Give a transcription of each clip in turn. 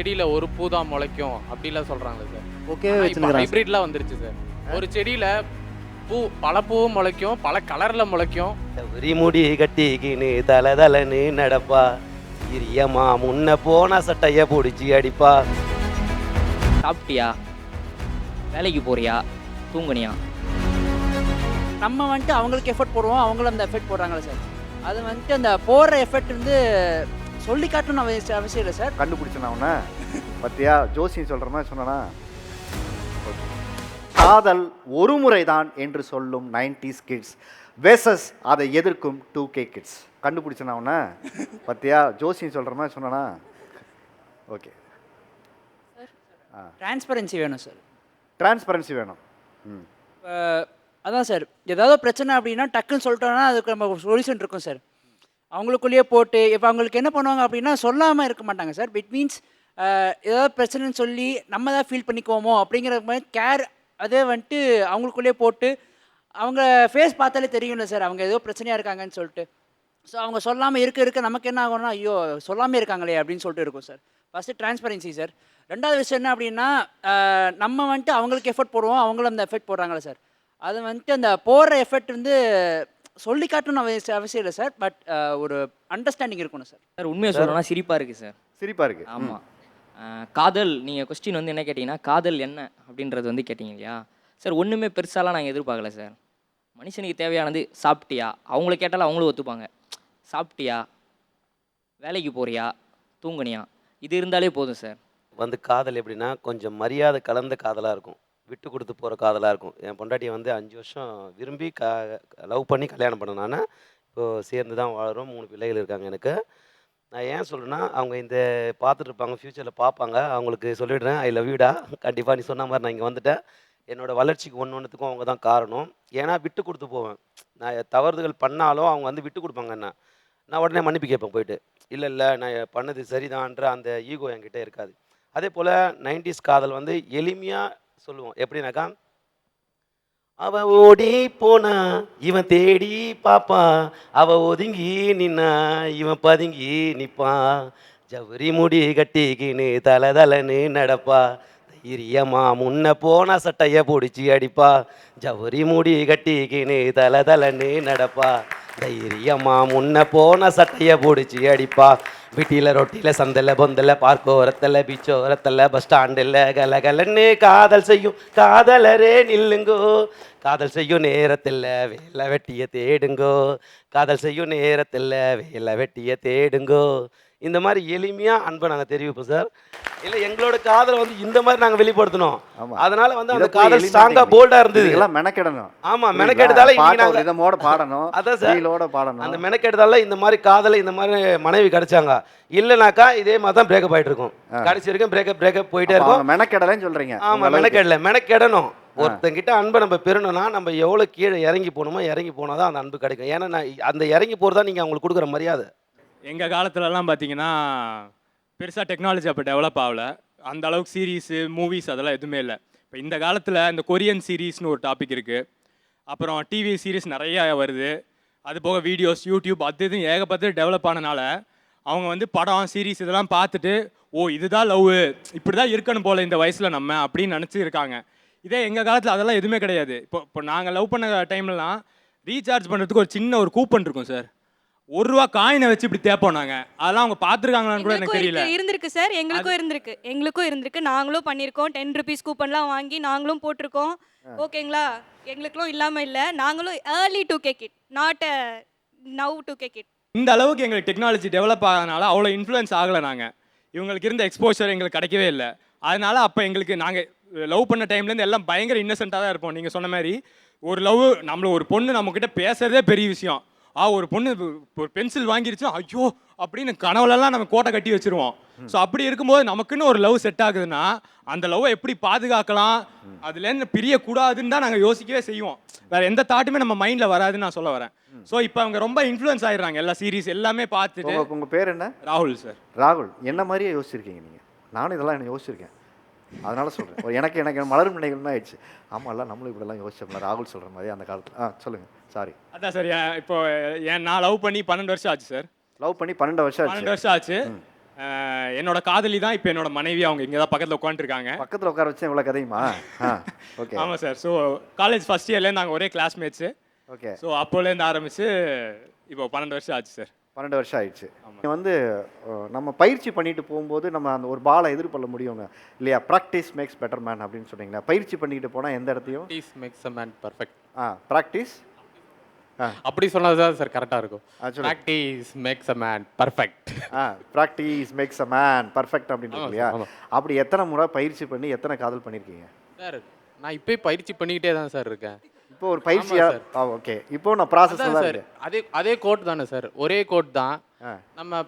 செடியில ஒரு பூ தான் முளைக்கும் அப்படிலாம் சொல்றாங்க சார். ஓகே ஹைபிரிட்லாம் வந்துருச்சு சார். ஒரு செடியில பூ பல பூவும் முளைக்கும் பல கலர்ல முளைக்கும். சவரி முடி கட்டிக்கின்னு தல தலன்னு நடப்பா. இரியம்மா முன்ன போன சட்டைய பிடிச்சி அடிப்பா. சாப்பிட்டியா? வேலைக்கு போறியா? தூங்குனியா? நம்ம வந்துட்டு அவங்களுக்கு எஃபர்ட் போடுவோம் அவங்களும் அந்த எஃபர்ட் போடுறாங்களே சார். அது வந்துட்டு அந்த போடுற எஃபர்ட் வந்து சொல்லி காட்டணும்னு அவசியம் அவசியம் இல்லை சார். கண்டுபிடிச்சேன் உன்ன. பத்தியா? ஜோசியம் சொல்கிற மாதிரி சொன்னனா? காதல் ஒரு முறைதான் என்று சொல்லும் நைன்டிஸ் கிட்ஸ் வெசஸ் அதை எதிர்க்கும் டூ கே கிட்ஸ் கண்டுபிடிச்சேன் உன்ன? பத்தியா? ஜோசியம் சொல்கிற மாதிரி சொன்னனா? ஓகே டிரான்ஸ்பரன்சி வேணும் சார் டிரான்ஸ்பரன்சி வேணும். ம். அதான் சார் ஏதாவது பிரச்சனை அப்படின்னா டக்குன்னு சொல்லிட்டோம்னா அதுக்கு நம்ம சொல்யூஷன் இருக்கும் சார் அவங்களுக்குள்ளேயே போட்டு இப்போ அவங்களுக்கு என்ன பண்ணுவாங்க அப்படின்னா சொல்லாமல் இருக்க மாட்டாங்க சார் இட் மீன்ஸ் ஏதாவது பிரச்சனைன்னு சொல்லி நம்ம தான் ஃபீல் பண்ணிக்குவோமோ அப்படிங்கிற மாதிரி கேர் அதே வந்துட்டு அவங்களுக்குள்ளேயே போட்டு அவங்க ஃபேஸ் பார்த்தாலே தெரியும்ல சார் அவங்க ஏதோ பிரச்சனையாக இருக்காங்கன்னு சொல்லிட்டு. ஸோ அவங்க சொல்லாமல் இருக்க இருக்க நமக்கு என்ன ஆகும்னா ஐயோ சொல்லாமல் இருக்காங்களே அப்படின்னு சொல்லிட்டு இருக்கும் சார் ஃபஸ்ட்டு டிரான்ஸ்பரன்சி சார் ரெண்டாவது விஷயம் என்ன அப்படின்னா நம்ம வந்துட்டு அவங்களுக்கு எஃபர்ட் போடுவோம் அவங்களும் அந்த எஃபர்ட் போடுறாங்களே சார் அது வந்துட்டு அந்த போடுற எஃபர்ட் வந்து சொல்லி காட்டணும்னு அவசியம் அவசியம் இல்லை சார் பட் ஒரு அண்டர்ஸ்டாண்டிங் இருக்கணும் சார் சார் உண்மையை சொல்லணும்னா சிரிப்பாக இருக்குது சார் சிரிப்பா இருக்கு. ம். ஆமாம் காதல் நீங்கள் கொஸ்டின் வந்து என்ன கேட்டிங்கன்னா காதல் என்ன அப்படின்றது வந்து கேட்டிங்க இல்லையா? சார் ஒன்றுமே பெருசாலாம் நாங்கள் எதிர்பார்க்கல சார். மனுஷனுக்கு தேவையானது சாப்பிட்டியா? அவங்கள கேட்டாலும் அவங்களும் ஒத்துப்பாங்க. சாப்பிட்டியா? வேலைக்கு போறியா? தூங்குனியா? இது இருந்தாலே போதும் சார். வந்து காதல் எப்படின்னா கொஞ்சம் மரியாதை கலந்த காதலாக இருக்கும். விட்டு கொடுத்து போகிற காதலாக இருக்கும். என் பொண்டாட்டியை வந்து அஞ்சு வருஷம் விரும்பி க லவ் பண்ணி கல்யாணம் பண்ண நான் இப்போது சேர்ந்து தான் வாழுறோம். மூணு பிள்ளைகள் இருக்காங்க எனக்கு. நான் ஏன் சொல்கிறேன்னா அவங்க இந்த பார்த்துட்டு இருப்பாங்க ஃப்யூச்சரில் பார்ப்பாங்க அவங்களுக்கு சொல்லிடுறேன் ஐ லவ் யூடா கண்டிப்பாக நீ சொன்ன மாதிரி நான் இங்கே வந்துட்டேன். என்னோடய வளர்ச்சிக்கு ஒன்று ஒன்றுத்துக்கும் அவங்க தான் காரணம். ஏன்னா விட்டு கொடுத்து போவேன். நான் தவறுதல் பண்ணாலும் அவங்க வந்து விட்டு கொடுப்பாங்க என்ன. நான் உடனே மன்னிப்பு கேட்பேன் போயிட்டு. இல்லை இல்லை நான் பண்ணது சரிதான்ற அந்த ஈகோ என்கிட்ட இருக்காது. அதே போல் நைன்டிஸ் காதல் வந்து எளிமையாக சொல்லுவோம். எப்படின்னாக்கா அவ ஓடி போனா இவன் தேடி பாப்பான் அவ ஒதுங்கி நின்னா இவன் பதுங்கி நிப்பான் ஜவுரி முடி கட்டிக்கின்னு தல தலன்னு நடப்பா. தைரியமா முன்ன போன சட்டைய பிடிச்சி அடிப்பா. ஜவுரி முடி கட்டிக்கின்னு தல தலன்னு நடப்பா. தைரியமா முன்ன போன சட்டைய பிடிச்சி அடிப்பா. வீட்டில ரொட்டியில் சந்தில பொந்தில பார்க்கோரத்தில் பீச்சோரத்தில் பஸ் ஸ்டாண்டில் கலகலன்னு காதல் செய்யும். காதலரே நில்லுங்கோ. காதல் செய்யும் நேரத்தில் வேலை வெட்டிய தேடுங்கோ. காதல் செய்யும் நேரத்தில் வேலை வெட்டிய தேடுங்கோ. இந்த மாதிரி எளிமையாக அன்பை நாங்கள் தெரிவிப்போம் சார். இல்லை எங்களோட காதலை வந்து இந்த மாதிரி நாங்கள் வெளிப்படுத்தணும். அதனால வந்து அந்த காதல் நீங்க- போல்டாக இருந்தது. இதெல்லாம் மெனக்கெடணும். ஆமா? மெனக்கெடுதால நாங்கள் இதமோட பாடணும். அதான் சார். ஃபீலோட பாடணும். அந்த மெனக்கெடுதால இந்த மாதிரி காதலை இந்த மாதிரி மனைவி கிடைச்சாங்க. இல்லைனாக்கா இதே மாதிரி தான் பிரேக்கப் ஆயிட்டு இருக்கும். கடைசி வரைக்கும் பிரேக்கப் பிரேக்கப் போயிட்டே இருக்கும். மெனக்கெடலைன்னு சொல்றீங்க. ஆமா. மெனக்கெடல மெனக்கெடணும். ஒருத்தங்கிட்ட அன்பை நம்ம பெறணும்னா நம்ம எவ்வளோ கீழே இறங்கி போகணுமோ இறங்கி போனால் தான் அந்த அன்பு கிடைக்கும். ஏன்னா நான் அந்த இறங்கி போகிறதா நீங்கள் அவங்களுக்கு கொடுக்குற மரியாதை. எங்கள் காலத்துலலாம் பார்த்தீங்கன்னா பெருசாக டெக்னாலஜி அப்போ டெவலப் ஆகல. அந்த அளவுக்கு சீரீஸு மூவிஸ் அதெல்லாம் எதுவுமே இல்லை. இப்போ இந்த காலத்தில் இந்த கொரியன் சீரீஸ்னு ஒரு டாபிக் இருக்குது அப்புறம் டிவி சீரிஸ் நிறையா வருது. அது போக வீடியோஸ் யூடியூப் அது இதுவும் ஏகப்பட்டு டெவலப் ஆனனால அவங்க வந்து படம் சீரிஸ் இதெல்லாம் பார்த்துட்டு ஓ இதுதான் லவ் இப்படி தான் இருக்கணும் போல் இந்த வயசில் நம்ம அப்படின்னு நினச்சி இருக்காங்க. இதே எங்கள் காலத்தில் அதெல்லாம் எதுவுமே கிடையாது. இப்போ இப்போ நாங்கள் லவ் பண்ண டைம்லலாம் ரீசார்ஜ் பண்ணுறதுக்கு ஒரு சின்ன ஒரு கூப்பன் இருக்கும் சார் ஒரு ரூபா காயினை வச்சு இப்படி தேப்போம் நாங்கள் அதெல்லாம் அவங்க பார்த்துருக்காங்களான்னு கூட எனக்கு தெரியல. இருக்கு. இருந்திருக்கு சார் எங்களுக்கும் இருந்திருக்கு. எங்களுக்கும் இருந்திருக்கு. நாங்களும் பண்ணியிருக்கோம். டென் ருபீஸ் கூப்பன்லாம் வாங்கி நாங்களும் போட்டிருக்கோம். ஓகேங்களா? எங்களுக்கும் இல்லாமல் இல்லை. நாங்களும் early two K kid not now two K kid இந்த அளவுக்கு எங்களுக்கு டெக்னாலஜி டெவலப் ஆகனால அவ்வளோ இன்ஃப்ளூயன்ஸ் ஆகலை நாங்கள் இவங்களுக்கு இருந்த எக்ஸ்போஷர் எங்களுக்கு கிடைக்கவே இல்லை. அதனால அப்போ எங்களுக்கு நாங்கள் லவ் பண்ண டைம்லேருந்து எல்லாம் பயங்கர இன்னசென்ட்டாக தான் இருப்போம். நீங்கள் சொன்ன மாதிரி ஒரு லவ் நம்மள ஒரு பொண்ணு நம்மக்கிட்ட பேசுறதே பெரிய விஷயம். ஆ ஒரு பொண்ணு ஒரு பென்சில் வாங்கிருச்சு ஐயோ அப்படின்னு கனவுலலாம் நம்ம கோட்டை கட்டி வச்சிருவோம். ஸோ அப்படி இருக்கும்போது நமக்குன்னு ஒரு லவ் செட் ஆகுதுன்னா அந்த லவ்வை எப்படி பாதுகாக்கலாம்? அதுலேருந்து பிரியக்கூடாதுன்னு தான் நாங்கள் யோசிக்கவே செய்வோம். வேற எந்த தாட்டுமே நம்ம மைண்டில் வராதுன்னு நான் சொல்ல வரேன். ஸோ இப்போ அவங்க ரொம்ப இன்ஃப்ளூயன்ஸ் ஆயிடுறாங்க எல்லா சீரிஸ் எல்லாமே பார்த்துட்டு. உங்க உங்க பேர் என்ன? ராகுல் சார் ராகுல் என்ன மாதிரியே யோசிச்சிருக்கீங்க நீங்க? நானும் இதெல்லாம் என்ன யோசிச்சிருக்கேன். அதனால சொல்றேன். ஒரு எனக்கு எனக்கு மலரும் நினைவுமே ஆயிடுச்சு. ஆமாம்ல நம்மளும் இப்படிலாம் யோசிச்சோம்ல ராகுல் சொல்ற மாதிரி அந்த காலத்துல. ஆ சொல்லுங்க. சாரி அதான் சார் இப்போ ஏன் நான் லவ் பண்ணி பன்னெண்டு வருஷம் ஆச்சு சார். லவ் பண்ணி பன்னெண்டு வருஷம் ஆச்சு. பன்னெண்டு வருஷம் ஆச்சு. என்னோட காதலி தான் இப்போ என்னோட மனைவி. அவங்க இங்கே தான் பக்கத்தில் உட்காந்துருக்காங்க பக்கத்தில் உட்கார வச்சு இவ்வளோ கதையுமா? ஓகே. ஆமாம் சார். ஸோ காலேஜ் ஃபஸ்ட் இயர்லேருந்து நாங்கள் ஒரே கிளாஸ்மேட்ஸு ஓகே. ஸோ அப்போலேருந்து ஆரம்பித்து இப்போ பன்னெண்டு வருஷம் ஆச்சு சார். பன்னெண்டு வருஷம் ஆயிடுச்சு. வந்து நம்ம பயிற்சி பண்ணிட்டு போகும்போது நம்ம அந்த ஒரு பாலை எதிர்கொள்ள முடியுங்க. இல்லையா? ப்ராக்டிஸ் மேக்ஸ் பெட்டர் மேன் அப்படின்னு சொன்னீங்களா? பயிற்சி பண்ணிட்டு போனால் எந்த இடத்தையும்? Makes a man perfect ah practice அப்படி சொன்னது தான் சார் கரெக்டாக இருக்கும். Practice makes a man perfect ah practice makes a man perfect அப்படின்னு இல்லையா. அப்படி எத்தனை முறை பயிற்சி பண்ணி எத்தனை காதல் பண்ணியிருக்கீங்க சார் நான் இப்போயே பயிற்சி பண்ணிக்கிட்டே தான் சார் இருக்கேன். இப்போ ஒரு பயிற்சியா? சார். ஆ ஓகே இப்போ நான் ப்ராசஸ் அதான் தான் சார். இருக்கேன் அதே அதே கோட் தானே சார். ஒரே கோட் தான். ஆ. நம்ம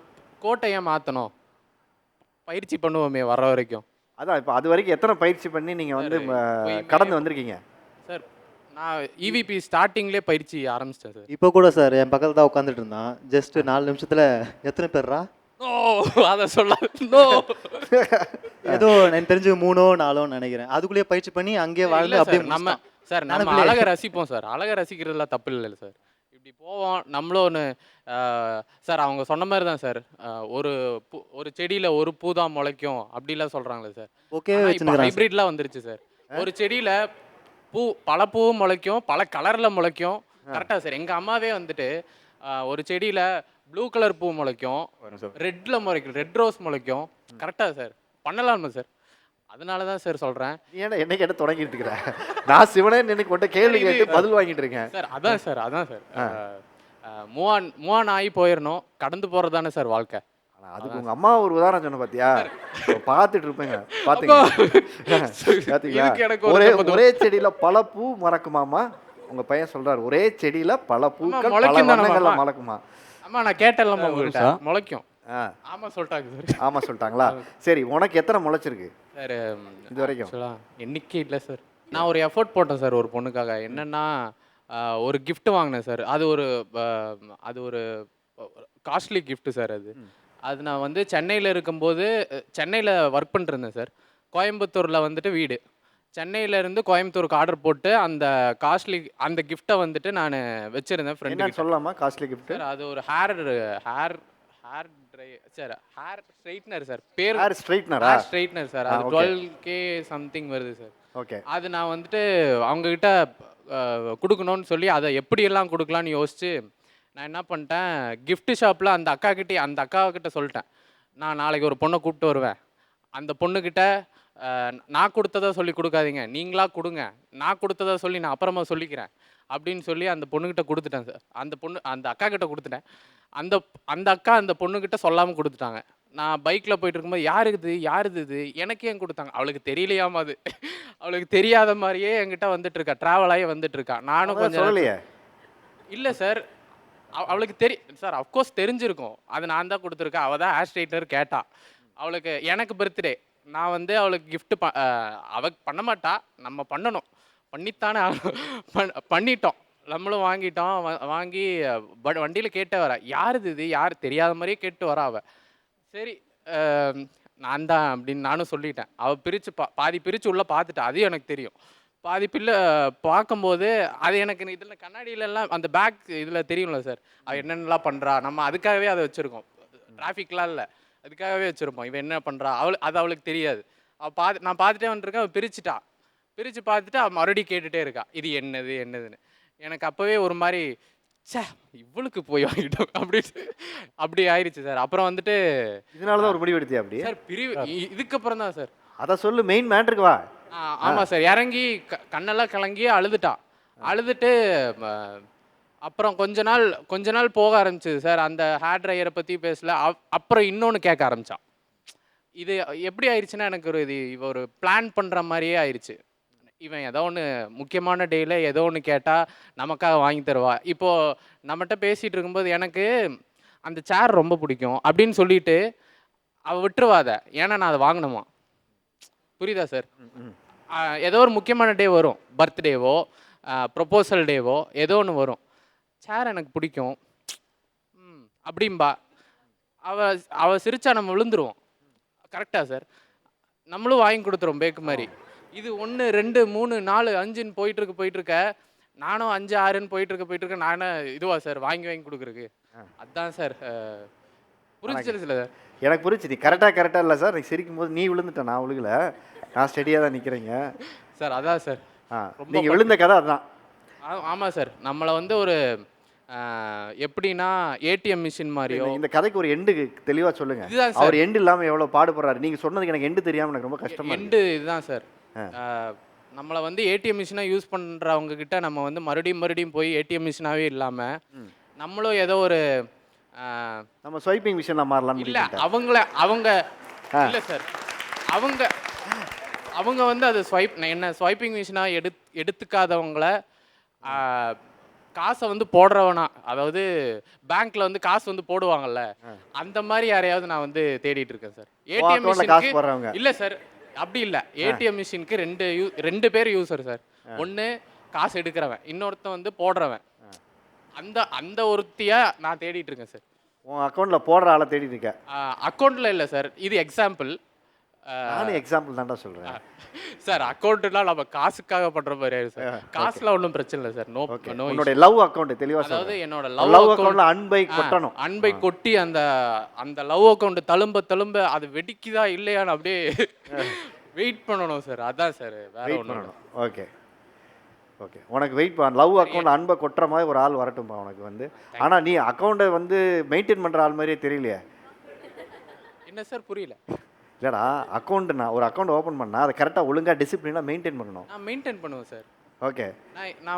கோட்டை ஏன் மாற்றணும் பயிற்சி பண்ணுவோமே வர வரைக்கும். அதான் இப்போ அது வரைக்கும் எத்தனை பயிற்சி பண்ணி நீங்கள் வந்து ம, கடந்து வந்திருக்கீங்க? சார் நான் E இவிபி ஸ்டார்டிங்லேயே பயிற்சி ஆரம்பிச்சிட்டேன் சார். இப்போ கூட சார் என் பக்கத்தில் தான் உட்காந்துட்டு இருந்தான். ஜஸ்ட் நாலு நிமிஷத்தில் எத்தனை பேர்ரா? ஓ அதை சொல்ல நோ ஏதோ எனக்கு தெரிஞ்சு மூணோ நாலோ நினைக்கிறேன். அதுக்குள்ளேயே பயிற்சி பண்ணி அங்கேயே வாழ்ந்து அப்படியே நம்ம. சார் நம்ம அழகை ரசிப்போம் சார். அழகை ரசிக்கிறதுல தப்பு இல்லை சார். இப்படி போவோம் நம்மளும் ஒன்று சார் அவங்க சொன்ன மாதிரி தான் சார். ஒரு பூ ஒரு செடியில் ஒரு பூ தான் முளைக்கும் அப்படிலாம் சொல்கிறாங்களே சார். ஓகே ஹைப்ரிட்லாம் வந்துருச்சு சார். ஒரு செடியில் பூ பல பூவும் முளைக்கும் பல கலரில் முளைக்கும். கரெக்டாக சார். எங்கள் அம்மாவே வந்துட்டு ஒரு செடியில் ப்ளூ கலர் பூ முளைக்கும் ரெட்டில் முளைக்கும் ரெட் ரோஸ் முளைக்கும். கரெக்டாக சார். பண்ணலாமா சார். அதனால தான் சார் சொல்கிறேன் நீ ஏன்னா என்னை கேட்ட தொடங்கிட்டு இருக்கிற? நான் சிவனே நினைக்க கொண்ட கேள்வி கேட்டு பதில் வாங்கிட்டு இருக்கேன். சார் அதான் சார் அதான் சார். மூவான் மூவான் ஆகி போயிடணும் கடந்து போகிறது தானே சார் வாழ்க்கை. அதுக்கு உங்க அம்மா ஒரு உதாரணம் சொன்ன பாத்தியா? இப்ப பார்த்துட்டு இருப்பேங்க பாத்தீங்க எனக்கு ஒரு ஒரே செடியில பல பூ மறக்குமாமா உங்க பையன் சொல்றாரு ஒரே செடியில பல பூக்கள் பல வண்ணங்கள்ல மாமா? மலக்குமா? அம்மா நான் கேட்டேன்லம்மா உங்கள்கிட்ட முளைக்கும். ஆ, ஆமாம் சொல்லிட்டாங்க சார். ஆமா சொல்லிட்டாங்களா? சரி உனக்கு எத்தனை முளைச்சிருக்கு? சார் இது வரைக்கும் எண்ணிக்கை இல்லை சார். நான் ஒரு எஃபோர்ட் போட்டேன் சார் ஒரு பொண்ணுக்காக. என்னன்னா ஒரு gift வாங்கினேன் சார். அது ஒரு அது ஒரு காஸ்ட்லி gift சார் அது. அது நான் வந்து சென்னையில் இருக்கும்போது சென்னையில் ஒர்க் பண்ணிருந்தேன் சார். கோயம்புத்தூரில் வந்துட்டு வீடு. சென்னையில இருந்து கோயம்புத்தூருக்கு ஆர்டர் போட்டு அந்த காஸ்ட்லி அந்த கிஃப்ட்டை வந்துட்டு நான் வச்சிருந்தேன் ஃப்ரெண்டு என்னன்னு சொல்லலாமா? காஸ்ட்லி கிஃப்ட் சார் அது ஒரு hair hair hair dry sir hair straightener sir பேர் ஹேர் ஸ்ட்ரைட்னரா ஸ்ட்ரைட்னர் சார் அது. டுவெல் கே சம்திங் வருது சார் ஓகே அது நான் வந்துட்டு அவங்கக்கிட்ட கொடுக்கணும்னு சொல்லி அதை எப்படியெல்லாம் கொடுக்கலான்னு யோசிச்சு நான் என்ன பண்ணிட்டேன் gift ஷாப்பில் அந்த அக்கா கிட்டே அந்த அக்கா கிட்ட சொல்லிட்டேன். நான் நாளைக்கு ஒரு பொண்ணை கூப்பிட்டு வருவேன். அந்த பொண்ணுக்கிட்ட நான் கொடுத்ததா சொல்லி கொடுக்காதீங்க. நீங்களா கொடுங்க. நான் கொடுத்ததா சொல்லி நான் அப்புறமா சொல்லிக்கிறேன். அப்படின்னு சொல்லி அந்த பொண்ணுக்கிட்ட கொடுத்துட்டேன் சார். அந்த பொண்ணு அந்த அக்கா கிட்ட கொடுத்துட்டேன். அந்த அந்த அக்கா அந்த பொண்ணுக்கிட்ட சொல்லாமல் கொடுத்துட்டாங்க. நான் பைக்கில் போயிட்டு இருக்கும்போது இது? யாரு இது எனக்கு ஏன் கொடுத்தாங்க? அவளுக்கு தெரியலையாமா அது. அவளுக்கு தெரியாத மாதிரியே என்கிட்ட வந்துட்டு இருக்கா ட்ராவல் ஆகி வந்துட்டு இருக்கா நானும் கொஞ்சம் இல்லை சார். அவளுக்கு தெரி சார் அஃப்கோர்ஸ் தெரிஞ்சிருக்கும். அது நான் தான் கொடுத்துருக்கேன். அவள் தான் ஹேர் ஸ்ட்ரைட்னர் கேட்டா. அவளுக்கு எனக்கு பர்த்டே நான் வந்து அவளுக்கு கிஃப்ட்டு ப அவ பண்ண மாட்டா நம்ம பண்ணணும். பண்ணித்தானே பண்- பண்ணிட்டோம். நம்மளும் வாங்கிட்டோம். வாங்கி பட் வண்டியில் கேட்டே வர. யார் இது? யார்? தெரியாத மாதிரியே கேட்டு வரா அவ. சரி நான் தான் அப்படின்னு நானும் சொல்லிட்டேன். அவள் பிரித்து பா பாதி பிரித்து உள்ளே பார்த்துட்டா அது எனக்கு தெரியும். பாதி பிள்ளை பார்க்கும்போது அது எனக்கு இதில் கண்ணாடியிலலாம் அந்த பேக் இதில் தெரியும்ல சார். அவள் என்னென்னலாம் பண்ணுறா நம்ம அதுக்காகவே அதை வச்சுருக்கோம். டிராஃபிக்லாம் இல்லை. அதுக்காகவே வச்சுருப்போம். இவன் என்ன பண்ணுறா அவள் அது அவளுக்கு தெரியாது. அவள் பார்த்து நான் பார்த்துட்டே வந்துருக்கேன். அவள் பிரிச்சுட்டா. பிரித்து பார்த்துட்டு அவள் மறுபடியும் கேட்டுகிட்டே இருக்கா. இது என்னது என்னதுன்னு. எனக்கு அப்போவே ஒரு மாதிரி ச்சே இவளுக்கு போய் வாங்கிட்டோம். அப்படின்னு அப்படி ஆயிடுச்சு சார். அப்புறம் வந்துட்டு இதனால தான் ஒரு முடிவு எடுத்தியா அப்படி? சார் பிரிவு இதுக்கப்புறம் தான் சார். அதை சொல்லு மெயின் மேட்ருக்கு வா. ஆ, ஆமா சார். இறங்கி க- கண்ணெல்லாம் கலங்கி அழுதுட்டா. அழுதுட்டு அப்புறம் கொஞ்ச நாள் கொஞ்ச நாள் போக ஆரம்பிச்சது சார். அந்த ஹேர் ட்ரையரை பற்றி பேசல. அப்- அப்புறம் இன்னொன்று கேட்க ஆரம்பிச்சான். இது எப்படி ஆயிடுச்சுன்னா எனக்கு ஒரு இது இவ ஒரு பிளான் பண்ணுற மாதிரியே ஆயிடுச்சு. இவன் ஏதோ ஒன்று முக்கியமான டேயில் ஏதோ ஒன்று கேட்டால் நமக்காக வாங்கி தருவா. இப்போது நம்மகிட்ட பேசிகிட்டு இருக்கும்போது எனக்கு அந்த சேர் ரொம்ப பிடிக்கும் அப்படின்னு சொல்லிட்டு அவள் விட்டுருவாத. ஏன்னா நான் அதை வாங்கணுமா? புரியுதா சார்? ஏதோ ஒரு முக்கியமான டே வரும். பர்த்டேவோ ப்ரொப்போசல் டேவோ ஏதோ ஒன்று வரும். சேர் எனக்கு பிடிக்கும். ம், அப்படிம்பா. அவ அவ சிரிச்சா நம்ம விழுந்துருவோம். கரெக்டா சார் நம்மளும் வாங்கி கொடுத்துருவோம் பேக்கு மாதிரி. இது ஒன்று ரெண்டு மூணு நாலு அஞ்சுன்னு போயிட்டு இருக்கு போயிட்டு இருக்க நானும் அஞ்சு ஆறுன்னு போயிட்டு இருக்க போயிட்டு இருக்க நானே இதுவா சார் வாங்கி வாங்கி கொடுக்குறக்கு அதான் சார் புரிஞ்சிருச்சு சார் எனக்கு புரிச்சு நீ கரெக்டாக கரெக்டாக இல்லை சார் நீ சிரிக்கும் போது நீ விழுந்துட்ட நான் விழுகல. நான் ஸ்டெடியாக தான் நிற்கிறேங்க சார் அதான் சார் ஆ. நீங்கள் விழுந்த கதை அதுதான் ஆ- ஆமா சார் நம்மளை வந்து ஒரு எப்படின்னா ஏடிஎம் மிஷின் மாதிரியோ இந்த கதைக்கு ஒரு எண்டு தெளிவாக சொல்லுங்க. அவர் எண்டு இல்லாமல் எவ்வளோ பாடுபடுறாரு? நீங்கள் சொன்னதுக்கு எனக்கு எண்டு தெரியாமல் எனக்கு ரொம்ப கஷ்டமா எண்டு இதுதான் சார். நம்மளை வந்து ஏடிஎம் மிஷினாக யூஸ் பண்ணுறவங்க கிட்ட நம்ம வந்து மறுபடியும் மறுபடியும் போய் ஏடிஎம் மிஷினாவே இல்லாமல் நம்மளும் ஏதோ ஒரு நம்ம ஸ்வைப்பிங் மிஷினில் மாறலாம்னு இல்ல அவங்கள அவங்க இல்ல சார். அவங்க அவங்க வந்து அது ஸ்வைப் என்ன ஸ்வைப்பிங் மிஷினா எடு எடுத்துக்காதவங்கள காசை வந்து போடுறவனா அதாவது பேங்க்ல வந்து காசு வந்து போடுவாங்கல்ல அந்த மாதிரி யாரையாவது நான் வந்து தேடிட்டு இருக்கேன் சார். ஏடிஎம் மிஷினுக்கு. இல்ல சார். அப்படி இல்ல. ஏடிஎம் மிஷினுக்கு ரெண்டு யூ ரெண்டு பேர் யூசர் சார். ஒன்னு காசு எடுக்கிறவன் இன்னொருத்தன் வந்து போடுறவன். அந்த அந்த ஒருத்தியா நான் தேடிட்டு இருக்கேன் சார். உன் அக்கௌண்ட்டில் போடுற ஆளை தேடிட்டு இருக்க. அக்கௌண்ட்ல இல்ல சார். இது எக்ஸாம்பிள் நானும் எக்ஸாம்பிள் தான்டா சொல்கிறேன் சார் அக்கௌண்ட்லாம் நம்ம காசுக்காக பண்ற மாதிரி ஆயிடும் சார். காசுல ஒன்றும் பிரச்சனை இல்லை சார். நோ நோ உன்னுடைய லவ் அக்கௌண்ட் தெளிவாக அதாவது என்னோட லவ் லவ் அக்கௌண்ட்டில் அக்கௌண்ட் அன்பை கொட்டணும். அன்பை கொட்டி அந்த அந்த லவ் அக்கௌண்ட் தழும்ப தழும்ப அது வெடிக்குதா இல்லையான்னு அப்படியே வெயிட் பண்ணணும் சார். அதான் சார் வேற ஒன்றும் ஓகே. ஓகே. உனக்கு வெயிட் பண்ண லவ் அக்கௌண்ட் அன்பை கொட்டுற மாதிரி ஒரு ஆள் வரட்டும்பா உனக்கு வந்து. ஆனால் நீ அக்கௌண்ட்டை வந்து மெயின்டைன் பண்ணுற ஆள் மாதிரியே தெரியலையே. என்ன சார் புரியல. இல்லைடா அக்கௌண்ட் நான் ஒரு அக்கௌண்ட் ஓப்பன் பண்ணால் அதை கரெக்டாக ஒழுங்காக டிசிப்ளினாக மெயின்டைன் பண்ணணும். நான் மெயின்டைன் பண்ணுவேன் சார் ஓகே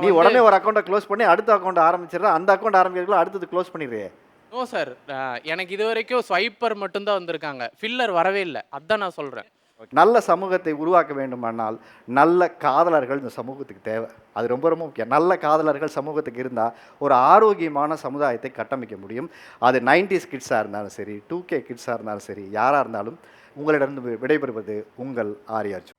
நீ உடனே ஒரு அக்கௌண்ட்டை க்ளோஸ் பண்ணி அடுத்த அக்கௌண்ட் ஆரம்பிச்சிடுற அந்த அக்கௌண்ட் ஆரம்பிக்கிறதுக்குள்ள அடுத்தது க்ளோஸ் பண்ணிடுறியே. நோ சார் எனக்கு இது வரைக்கும் ஸ்வைப்பர் மட்டும்தான் வந்திருக்காங்க. ஃபில்லர் வரவே இல்லை. அதான் நான் சொல்றேன். நல்ல சமூகத்தை உருவாக்க வேண்டுமானால் நல்ல காதலர்கள் இந்த சமூகத்துக்கு தேவை. அது ரொம்ப ரொம்ப முக்கியம். நல்ல காதலர்கள் சமூகத்துக்கு இருந்தால் ஒரு ஆரோக்கியமான சமுதாயத்தை கட்டமைக்க முடியும். அது நைன்டிஸ் கிட்ஸாக இருந்தாலும் சரி டூ கே கிட்ஸாக இருந்தாலும் சரி யாராக இருந்தாலும் உங்களிடம் விடைபெறுவது உங்கள் ஆரியாச்சு